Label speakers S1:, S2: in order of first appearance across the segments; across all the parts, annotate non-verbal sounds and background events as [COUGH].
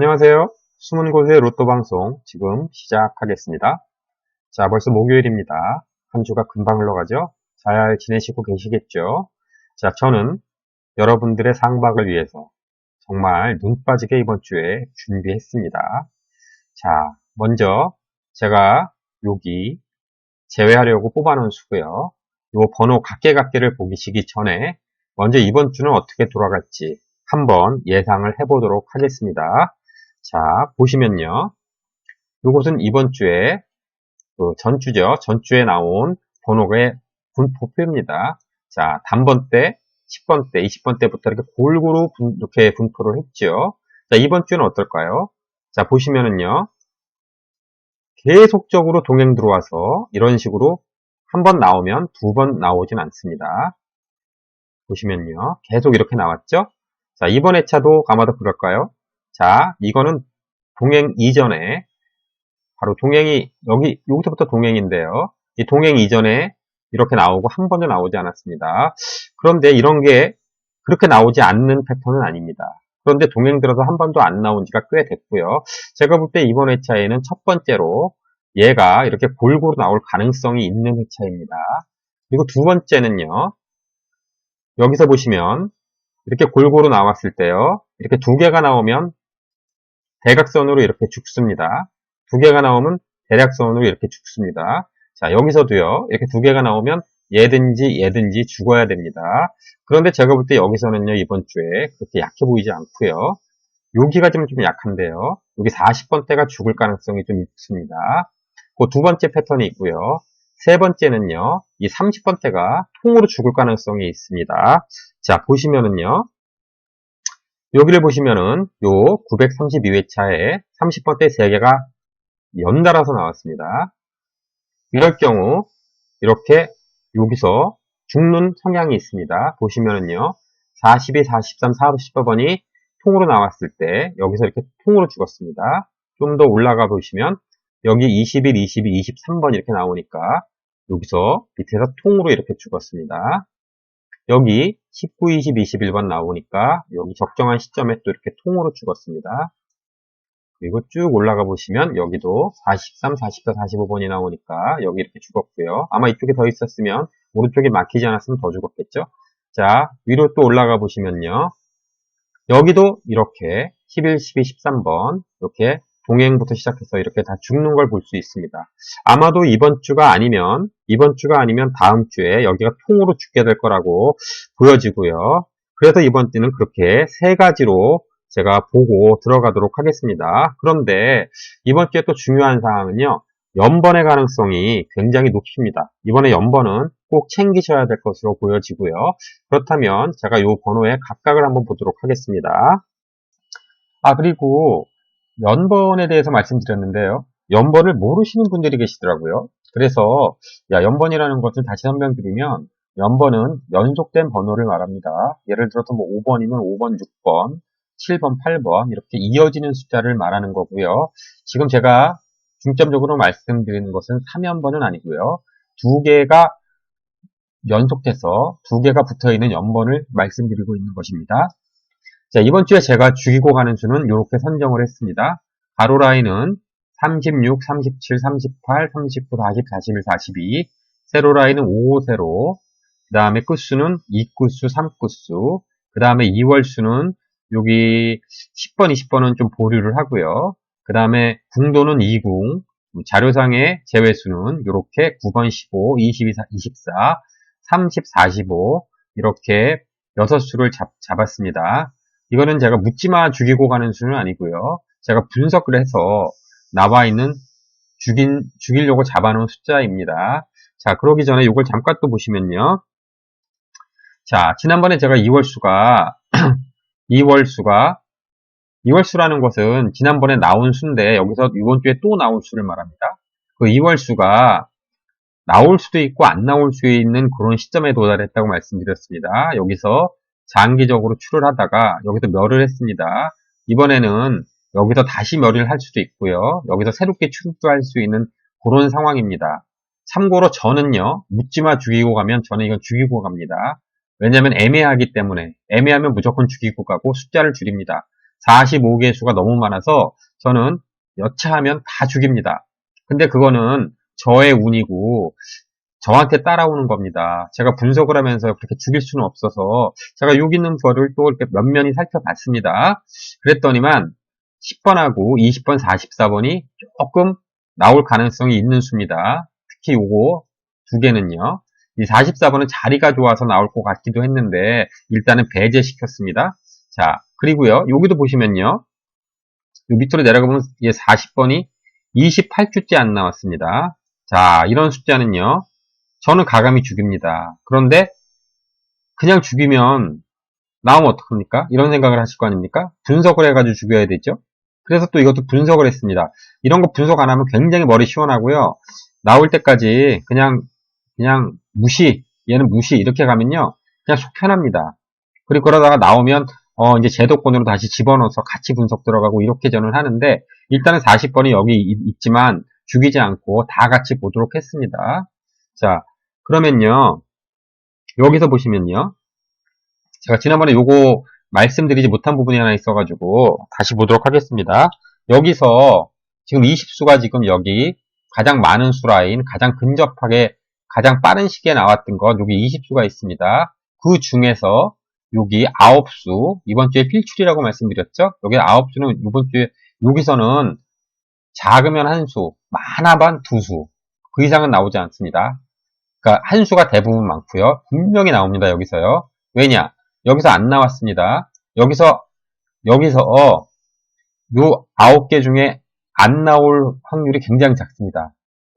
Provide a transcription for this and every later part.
S1: 안녕하세요. 숨은 곳의 로또 방송 지금 시작하겠습니다. 자, 벌써 목요일입니다. 한 주가 금방 흘러가죠? 잘 지내시고 계시겠죠? 자, 저는 여러분들의 상박을 위해서 정말 눈 빠지게 이번 주에 준비했습니다. 자, 먼저 제가 여기 제외하려고 뽑아놓은 수고요. 요 번호 각계각계를 보시기 전에 먼저 이번 주는 어떻게 돌아갈지 한번 예상을 해보도록 하겠습니다. 자, 보시면요. 이것은 이번 주에 그 전주죠. 전주에 나온 번호의 분포표입니다. 자, 단번 때, 10번 때, 20번 때부터 이렇게 골고루 분, 이렇게 분포를 했죠. 자, 이번 주는 어떨까요? 자, 보시면은요. 계속적으로 동행 들어와서 이런 식으로 한 번 나오면 두 번 나오진 않습니다. 보시면요. 계속 이렇게 나왔죠? 자, 이번 회차도 아마도 그럴까요? 자, 이거는 동행 이전에 바로 동행이 여기 여기서부터 동행인데요. 이 동행 이전에 이렇게 나오고 한 번도 나오지 않았습니다. 그런데 이런 게 그렇게 나오지 않는 패턴은 아닙니다. 그런데 동행 들어서 한 번도 안 나온 지가 꽤 됐고요. 제가 볼 때 이번 회차에는 첫 번째로 얘가 이렇게 골고루 나올 가능성이 있는 회차입니다. 그리고 두 번째는요. 여기서 보시면 이렇게 골고루 나왔을 때요. 이렇게 두 개가 나오면 대각선으로 이렇게 죽습니다. 두 개가 나오면 대략선으로 이렇게 죽습니다. 자, 여기서도요. 이렇게 두 개가 나오면 얘든지 얘든지 죽어야 됩니다. 그런데 제가 볼 때 여기서는요. 이번 주에 그렇게 약해 보이지 않고요. 여기가 좀, 좀 약한데요. 여기 40번대가 죽을 가능성이 좀 있습니다. 그 두 번째 패턴이 있고요. 세 번째는요. 이 30번대가 통으로 죽을 가능성이 있습니다. 자, 보시면은요. 여기를 보시면은 요 932회차에 30번대 3개가 연달아서 나왔습니다. 이럴 경우 이렇게 여기서 죽는 성향이 있습니다. 보시면은요. 42, 43, 40번이 통으로 나왔을 때 여기서 이렇게 통으로 죽었습니다. 좀 더 올라가 보시면 여기 21, 22, 23번 이렇게 나오니까 여기서 밑에서 통으로 이렇게 죽었습니다. 여기 19, 20, 21번 나오니까 여기 적정한 시점에 또 이렇게 통으로 죽었습니다. 그리고 쭉 올라가 보시면 여기도 43, 44, 45번이 나오니까 여기 이렇게 죽었고요. 아마 이쪽에 더 있었으면 오른쪽에 막히지 않았으면 더 죽었겠죠. 자, 위로 또 올라가 보시면요. 여기도 이렇게 11, 12, 13번 이렇게 동행부터 시작해서 이렇게 다 죽는 걸 볼 수 있습니다. 아마도 이번 주가 아니면 이번 주가 아니면 다음 주에 여기가 통으로 죽게 될 거라고 보여지고요. 그래서 이번 주는 그렇게 세 가지로 제가 보고 들어가도록 하겠습니다. 그런데 이번 주에 또 중요한 사항은요. 연번의 가능성이 굉장히 높습니다. 이번에 연번은 꼭 챙기셔야 될 것으로 보여지고요. 그렇다면 제가 이 번호의 각각을 한번 보도록 하겠습니다. 아 그리고 연번에 대해서 말씀드렸는데요. 연번을 모르시는 분들이 계시더라고요. 그래서 야 연번이라는 것을 다시 설명드리면 연번은 연속된 번호를 말합니다. 예를 들어서 뭐 5번이면 5번, 6번, 7번, 8번 이렇게 이어지는 숫자를 말하는 거고요. 지금 제가 중점적으로 말씀드리는 것은 3연번은 아니고요. 두 개가 연속해서 두 개가 붙어 있는 연번을 말씀드리고 있는 것입니다. 자, 이번 주에 제가 죽이고 가는 수는 이렇게 선정을 했습니다. 가로 라인은 36, 37, 38, 39, 40, 41, 42. 세로 라인은 5, 세로. 그 다음에 끝수는 2끝수, 3끝수. 그 다음에 2월수는 여기 10번, 20번은 좀 보류를 하고요. 그 다음에 궁도는 2궁. 자료상의 제외수는 이렇게 9번, 15, 22, 24, 30, 45 이렇게 6수를 잡, 잡았습니다. 이거는 제가 묻지마 죽이고 가는 수는 아니고요. 제가 분석을 해서 나와 있는 죽인, 죽이려고 잡아놓은 숫자입니다. 자, 그러기 전에 이걸 잠깐 또 보시면요. 자, 지난번에 제가 2월수가, 2월수가, [CLEARS THROAT] 2월수라는 것은 지난번에 나온 수인데, 여기서 이번 주에 또 나올 수를 말합니다. 그 2월수가 나올 수도 있고 안 나올 수 있는 그런 시점에 도달했다고 말씀드렸습니다. 여기서 장기적으로 출을 하다가 여기서 멸을 했습니다. 이번에는 여기서 다시 멸을 할 수도 있고요. 여기서 새롭게 출두할 수 있는 그런 상황입니다. 참고로 저는요. 묻지마 죽이고 가면 저는 이건 죽이고 갑니다. 왜냐하면 애매하기 때문에 애매하면 무조건 죽이고 가고 숫자를 줄입니다. 45개 수가 너무 많아서 저는 여차하면 다 죽입니다. 근데 그거는 저의 운이고 저한테 따라오는 겁니다. 제가 분석을 하면서 그렇게 죽일 수는 없어서 제가 여기 있는 거를 또 이렇게 면면히 살펴봤습니다. 그랬더니만 10번하고 20번, 44번이 조금 나올 가능성이 있는 수입니다. 특히 요거 두 개는요. 이 44번은 자리가 좋아서 나올 것 같기도 했는데 일단은 배제시켰습니다. 자, 그리고요. 여기도 보시면요. 요 밑으로 내려가 보면 이게 40번이 28주째 안 나왔습니다. 자, 이런 숫자는요. 저는 가감히 죽입니다. 그런데 그냥 죽이면 나오면 어떡합니까? 이런 생각을 하실 거 아닙니까? 분석을 해가지고 죽여야 되죠? 그래서 또 이것도 분석을 했습니다. 이런 거 분석 안 하면 굉장히 머리 시원하고요. 나올 때까지 그냥, 그냥 무시, 얘는 무시, 이렇게 가면요. 그냥 속 편합니다. 그리고 그러다가 나오면, 어, 이제 제도권으로 다시 집어넣어서 같이 분석 들어가고 이렇게 저는 하는데, 일단은 40번이 여기 있지만 죽이지 않고 다 같이 보도록 했습니다. 자, 그러면요. 여기서 보시면요. 제가 지난번에 요거 말씀드리지 못한 부분이 하나 있어가지고 다시 보도록 하겠습니다. 여기서 지금 20수가 지금 여기 가장 많은 수라인 가장 근접하게 가장 빠른 시기에 나왔던 것 여기 20수가 있습니다. 그 중에서 여기 9수 이번 주에 필출이라고 말씀드렸죠? 여기 9수는 이번 주에 여기서는 작으면 한 수, 많아반 두 수. 그 이상은 나오지 않습니다. 그러니까 한 수가 대부분 많고요. 분명히 나옵니다. 여기서요. 왜냐? 여기서 안 나왔습니다. 여기서 여기서 어, 요 9개 중에 안 나올 확률이 굉장히 작습니다.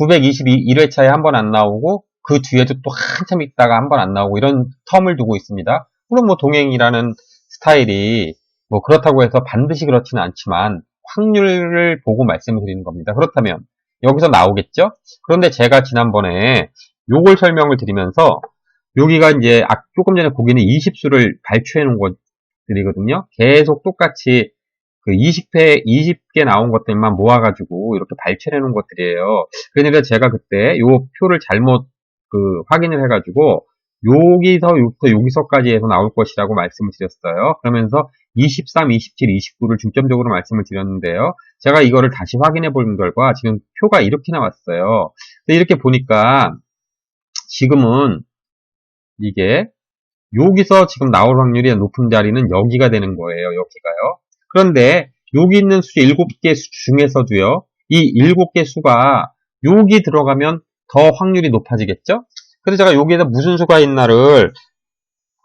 S1: 922회차에 한 번 안 나오고 그 뒤에도 또 한참 있다가 한 번 안 나오고 이런 텀을 두고 있습니다. 물론 뭐 동행이라는 스타일이 뭐 그렇다고 해서 반드시 그렇지는 않지만 확률을 보고 말씀을 드리는 겁니다. 그렇다면 여기서 나오겠죠? 그런데 제가 지난번에 요걸 설명을 드리면서 여기가 이제 아, 조금 전에 보기는 20수를 발췌해 놓은 것들이거든요. 계속 똑같이 그 20회, 20개 나온 것들만 모아가지고 이렇게 발췌해 놓은 것들이에요. 그러니까 제가 그때 요 표를 잘못 그 확인을 해가지고 여기서부터 여기서까지 해서 나올 것이라고 말씀을 드렸어요. 그러면서 23, 27, 29를 중점적으로 말씀을 드렸는데요. 제가 이거를 다시 확인해 본 결과 지금 표가 이렇게 나왔어요. 이렇게 보니까 지금은 이게 여기서 지금 나올 확률이 높은 자리는 여기가 되는 거예요. 여기가요. 그런데 여기 있는 수 7개 수 중에서도요. 이 7개 수가 여기 들어가면 더 확률이 높아지겠죠? 그래서 제가 여기에다 무슨 수가 있나를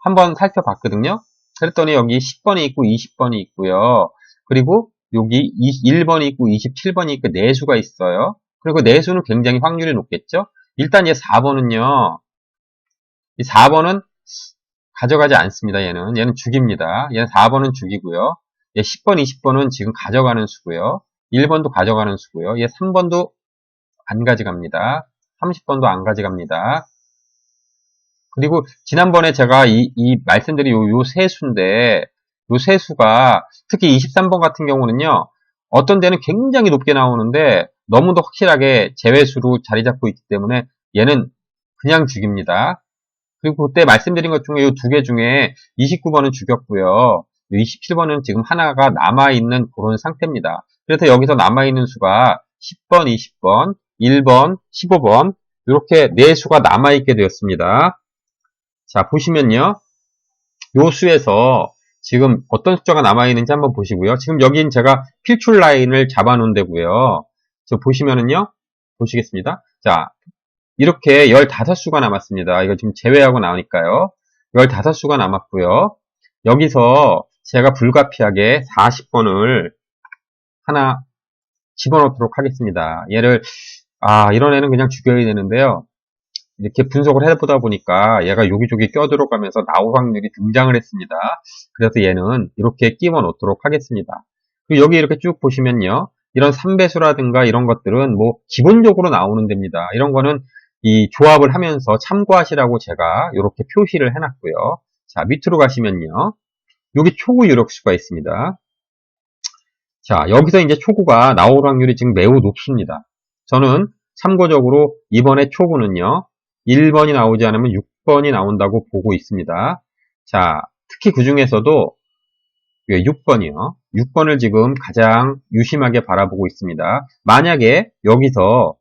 S1: 한번 살펴봤거든요. 그랬더니 여기 10번이 있고 20번이 있고요. 그리고 여기 1번이 있고 27번이 있고 4수가 있어요. 그리고 4수는 굉장히 확률이 높겠죠? 일단 얘 4번은요. 이 4번은 가져가지 않습니다. 얘는. 얘는 죽입니다. 얘는 4번은 죽이고요. 얘 10번, 20번은 지금 가져가는 수고요. 1번도 가져가는 수고요. 얘 3번도 안 가져갑니다. 30번도 안 가져갑니다. 그리고 지난번에 제가 이, 이 말씀드린 요, 요 세 수인데 요 세 수가 특히 23번 같은 경우는요. 어떤 데는 굉장히 높게 나오는데 너무도 확실하게 제외수로 자리 잡고 있기 때문에 얘는 그냥 죽입니다. 그리고 그때 말씀드린 것 중에 이 두 개 중에 29번은 죽였고요. 27번은 지금 하나가 남아있는 그런 상태입니다. 그래서 여기서 남아있는 수가 10번, 20번, 1번, 15번 이렇게 네 수가 남아있게 되었습니다. 자 보시면요. 요 수에서 지금 어떤 숫자가 남아있는지 한번 보시고요. 지금 여긴 제가 필출 라인을 잡아놓은 데고요. 저 보시면은요. 보시겠습니다. 자, 이렇게 15수가 남았습니다. 이거 지금 제외하고 나오니까요. 15수가 남았고요. 여기서 제가 불가피하게 40번을 하나 집어넣도록 하겠습니다. 얘를 아 이런 애는 그냥 죽여야 되는데요. 이렇게 분석을 해보다 보니까 얘가 여기저기 껴들어가면서 나올 확률이 등장을 했습니다. 그래서 얘는 이렇게 끼워 놓도록 하겠습니다. 그리고 여기 이렇게 쭉 보시면요. 이런 3배수라든가 이런 것들은 뭐 기본적으로 나오는 됩니다. 이런 거는 이 조합을 하면서 참고하시라고 제가 이렇게 표시를 해놨고요. 자, 밑으로 가시면요. 여기 초구 유력수가 있습니다. 자, 여기서 이제 초구가 나올 확률이 지금 매우 높습니다. 저는 참고적으로 이번에 초구는요. 1번이 나오지 않으면 6번이 나온다고 보고 있습니다. 자, 특히 그 중에서도 6번이요. 6번을 지금 가장 유심하게 바라보고 있습니다. 만약에 여기서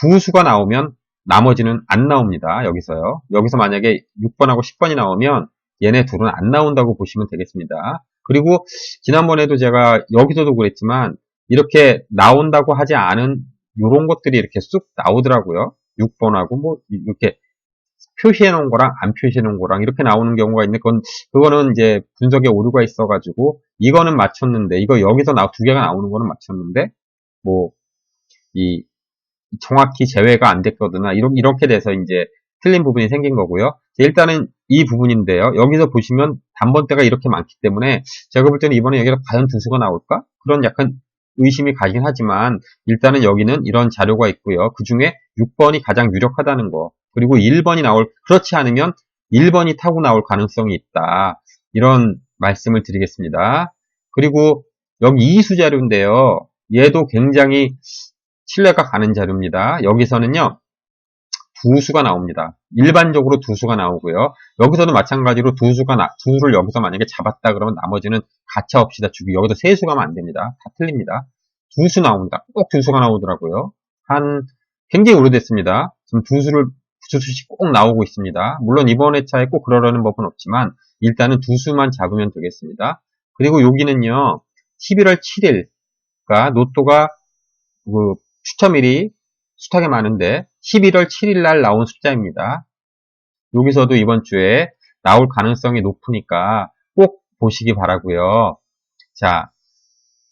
S1: 두 수가 나오면 나머지는 안 나옵니다. 여기서요. 여기서 만약에 6번하고 10번이 나오면 얘네 둘은 안 나온다고 보시면 되겠습니다. 그리고 지난번에도 제가 여기서도 그랬지만 이렇게 나온다고 하지 않은 이런 것들이 이렇게 쑥 나오더라고요. 6번하고 뭐 이렇게 표시해 놓은 거랑 안 표시해 놓은 거랑 이렇게 나오는 경우가 있는데 그건 그거는 이제 분석에 오류가 있어 가지고 이거는 맞췄는데 이거 여기서 나 두 개가 나오는 거는 맞췄는데 뭐 이 정확히 제외가 안 됐거나 이렇게 이렇게 돼서 이제 틀린 부분이 생긴 거고요. 일단은 이 부분인데요. 여기서 보시면 단번대가 이렇게 많기 때문에 제가 볼 때는 이번에 여기서 과연 두 수가 나올까? 그런 약간 의심이 가긴 하지만 일단은 여기는 이런 자료가 있고요. 그 중에 6번이 가장 유력하다는 거. 그리고 1번이 나올, 그렇지 않으면 1번이 타고 나올 가능성이 있다. 이런 말씀을 드리겠습니다. 그리고 여기 이수 자료인데요. 얘도 굉장히 신뢰가 가는 자료입니다. 여기서는요. 두 수가 나옵니다. 일반적으로 두 수가 나오고요. 여기서도 마찬가지로 두 수가 나, 두 수를 여기서 만약에 잡았다 그러면 나머지는 가차 없이 다 주기. 여기서 세 수 가면 안 됩니다. 다 틀립니다. 두 수 나옵니다. 꼭 두 수가 나오더라고요. 한 굉장히 오래됐습니다. 지금 두 수를 두 수씩 꼭 나오고 있습니다. 물론 이번 회차에 꼭 그러려는 법은 없지만 일단은 두 수만 잡으면 되겠습니다. 그리고 여기는요. 11월 7일, 그러니까 노또가 그 추첨일이 숱하게 많은데 11월 7일 날 나온 숫자입니다. 여기서도 이번 주에 나올 가능성이 높으니까 꼭 보시기 바라고요. 자,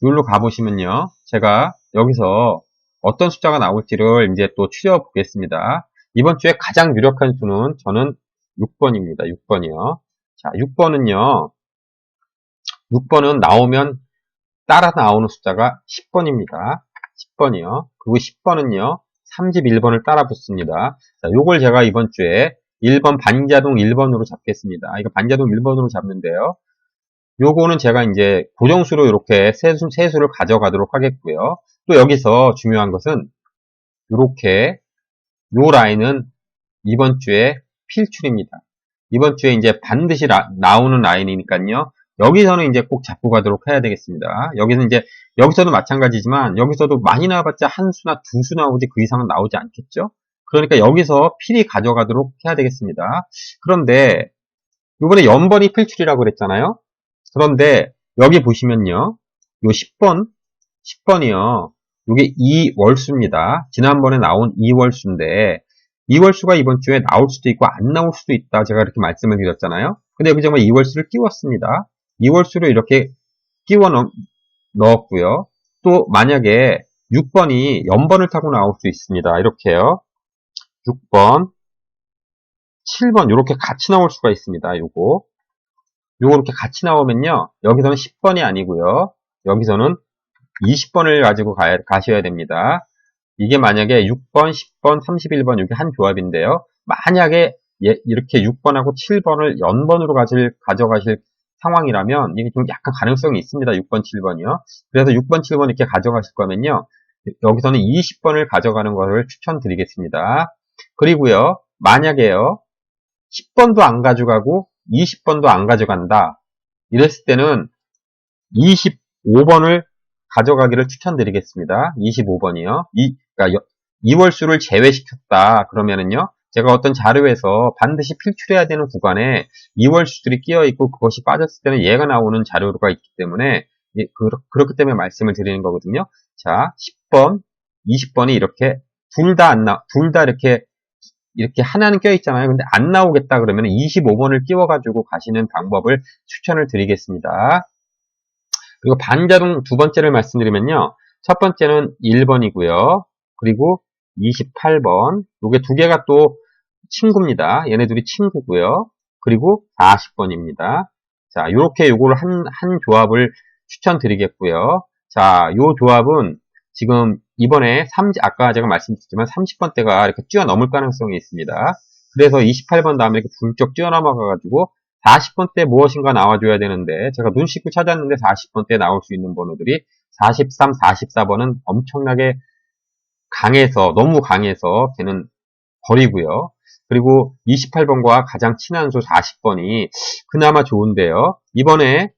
S1: 여기로 가보시면요. 제가 여기서 어떤 숫자가 나올지를 이제 또 추려 보겠습니다. 이번 주에 가장 유력한 수는 저는 6번입니다. 6번이요. 자, 6번은요. 6번은 나오면 따라 나오는 숫자가 10번입니다. 10번이요. 그리고 10번은요. 31번을 따라 붙습니다. 자, 요걸 제가 이번 주에 1번 반자동 1번으로 잡겠습니다. 이거 반자동 1번으로 잡는데요. 요거는 제가 이제 고정수로 이렇게 세수, 세수를 가져가도록 하겠고요. 또 여기서 중요한 것은 이렇게 요 라인은 이번 주에 필출입니다. 이번 주에 이제 반드시 라, 나오는 라인이니까요. 여기서는 이제 꼭 잡고 가도록 해야 되겠습니다. 여기서 이제 여기서도 마찬가지지만 여기서도 많이 나와봤자 한 수나 두 수 나오지 그 이상은 나오지 않겠죠? 그러니까 여기서 필히 가져가도록 해야 되겠습니다. 그런데 이번에 연번이 필출이라고 그랬잖아요. 그런데 여기 보시면요. 요 10번, 10번이요. 이게 2월수입니다. 지난번에 나온 2월수인데 2월수가 이번 주에 나올 수도 있고 안 나올 수도 있다. 제가 이렇게 말씀을 드렸잖아요. 근데 여기 정말 2월수를 끼웠습니다. 2월수로 이렇게 끼워 넣었고요. 또 만약에 6번이 연번을 타고 나올 수 있습니다. 이렇게요. 6번, 7번 이렇게 같이 나올 수가 있습니다. 요거. 요거 이렇게 같이 나오면요. 여기서는 10번이 아니고요. 여기서는 20번을 가지고 가, 가셔야 됩니다. 이게 만약에 6번, 10번, 31번 이게 한 조합인데요. 만약에 예, 이렇게 6번하고 7번을 연번으로 가질, 가져가실 상황이라면 이게 좀 약간 가능성이 있습니다. 6번, 7번이요. 그래서 6번, 7번 이렇게 가져가실 거면요. 여기서는 20번을 가져가는 것을 추천드리겠습니다. 그리고요. 만약에요. 10번도 안 가져가고 20번도 안 가져간다. 이랬을 때는 25번을 가져가기를 추천드리겠습니다. 25번이요. 이, 그러니까 2월수를 제외시켰다. 그러면은요. 제가 어떤 자료에서 반드시 필출해야 되는 구간에 2월수들이 끼어 있고 그것이 빠졌을 때는 얘가 나오는 자료가 있기 때문에 그, 그렇 기 때문에 말씀을 드리는 거거든요. 자, 10번, 20번이 이렇게 둘 다 안 나, 둘 다 이렇게 이렇게 하나는 껴 있잖아요. 근데 안 나오겠다 그러면 25번을 끼워가지고 가시는 방법을 추천을 드리겠습니다. 그리고 반자동 두 번째를 말씀드리면요. 첫 번째는 1번이고요. 그리고 28번. 요게 두 개가 또 친구입니다. 얘네 둘이 친구고요. 그리고 40번입니다. 자, 요렇게 요거를 한, 한 조합을 추천드리겠고요. 자, 요 조합은 지금 이번에 3, 아까 제가 말씀드렸지만 30번대가 이렇게 뛰어넘을 가능성이 있습니다. 그래서 28번 다음에 이렇게 불쩍 뛰어넘어가가지고 40번대 무엇인가 나와줘야 되는데 제가 눈 씻고 찾았는데 40번대 나올 수 있는 번호들이 43, 44번은 엄청나게 강해서 너무 강해서 걔는 버리고요. 그리고 28번과 가장 친한 수 40번이 그나마 좋은데요. 이번에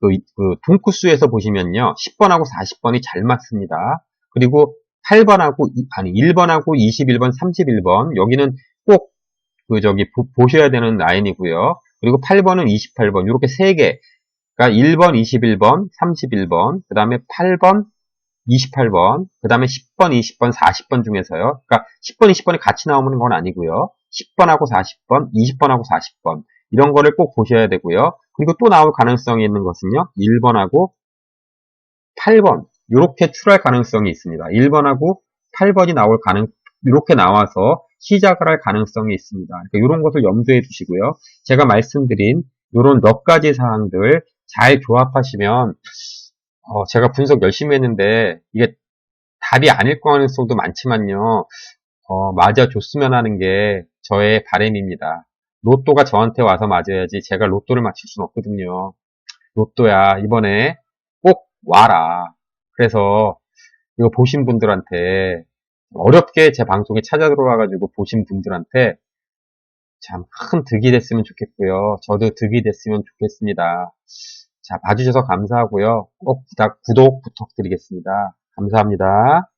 S1: 그, 그 분쿠수에서 보시면요. 10번하고 40번이 잘 맞습니다. 그리고 8번하고, 이- 아니, 1번하고 21번, 31번. 여기는 꼭, 그, 저기, 보, 셔야 되는 라인이고요. 그리고 8번은 28번. 이렇게 3개. 그러니까 1번, 21번, 31번. 그 다음에 8번, 28번. 그 다음에 10번, 20번, 40번 중에서요. 그러니까 10번, 20번이 같이 나오는 건 아니고요. 10번하고 40번, 20번하고 40번. 이런 거를 꼭 보셔야 되고요. 그리고 또 나올 가능성이 있는 것은요. 1번하고 8번. 이렇게 출할 가능성이 있습니다. 1번하고 8번이 나올 가능, 이렇게 나와서 시작을 할 가능성이 있습니다. 그러니까 이런 것을 염두에 두시고요. 제가 말씀드린 이런 몇 가지 사항들 잘 조합하시면 어, 제가 분석 열심히 했는데 이게 답이 아닐 가능성도 많지만요. 어, 맞아 줬으면 하는 게 저의 바람입니다. 로또가 저한테 와서 맞아야지 제가 로또를 맞출 수는 없거든요. 로또야 이번에 꼭 와라. 그래서 이거 보신 분들한테 어렵게 제 방송에 찾아 들어와가지고 보신 분들한테 참 큰 득이 됐으면 좋겠고요. 저도 득이 됐으면 좋겠습니다. 자, 봐주셔서 감사하고요. 꼭 구독, 구독 부탁드리겠습니다. 감사합니다.